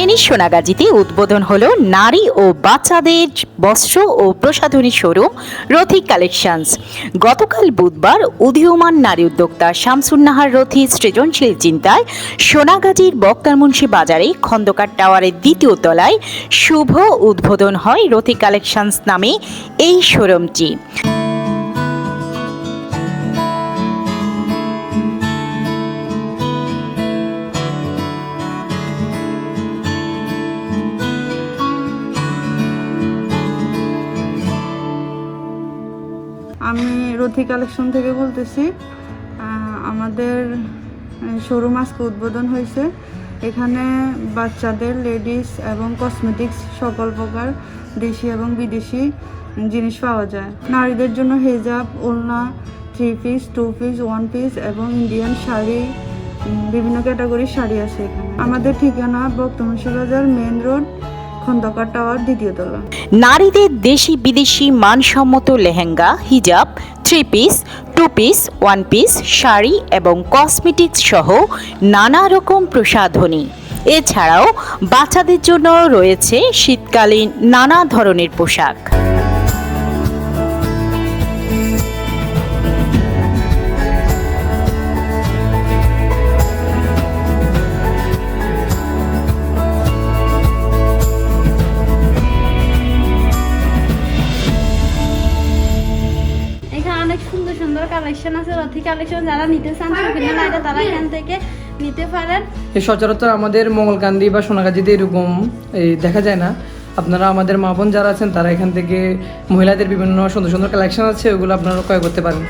ফেনী সোনাগাজীতে উদ্বোধন হল নারী ও বাচ্চাদের বস্ত্র ও প্রসাধনী শোরুম রথিক কালেকশনস। গতকাল বুধবার উদীয়মান নারী উদ্যোক্তা শামসুন্নাহার রথি সৃজনশীল চিন্তায় সোনাগাজীর বক্তারমুন্সি বাজারে খন্দকার টাওয়ারের দ্বিতীয় তলায় শুভ উদ্বোধন হয় রথিক কালেকশনস নামে এই শোরুমটি। আমি রথি কালেকশন থেকে বলতেছি আমাদের শোরুম আজকে উদ্বোধন হয়েছে। এখানে বাচ্চাদের লেডিস এবং কসমেটিক্স সকল প্রকার দেশি এবং বিদেশি জিনিস পাওয়া যায়। নারীদের জন্য হেজাব ওলনা three piece two piece one piece এবং ইন্ডিয়ান শাড়ি বিভিন্ন ক্যাটাগরির শাড়ি আছে এখানে। আমাদের ঠিকানা বক্তমশী বাজার মেন রোড খন্দকার টাওয়ার দ্বিতীয় তলা। নারীদের দেশি বিদেশি মানসম্মত লেহেঙ্গা, হিজাব three piece two piece one piece sari এবং কসমেটিক্স সহ নানা রকম প্রসাধনী। এছাড়াও বাচ্চাদের জন্য রয়েছে শীতকালীন নানা ধরনের পোশাক। সুন্দর কালেকশন আছে রথি কালেকশন যারা নিতে চান শৌখিনের নাইতে তারা এখান থেকে নিতে পারেন। এই সচরাচর আমাদের মঙ্গলকান্দি বা সোনাগাজীতে এরকম এই দেখা যায় না। আপনারা আমাদের মা বোন যারা আছেন তারা এখান থেকে মহিলাদের বিভিন্ন সুন্দর সুন্দর কালেকশন আছে ওগুলো আপনারা ক্রয় করতে পারেন।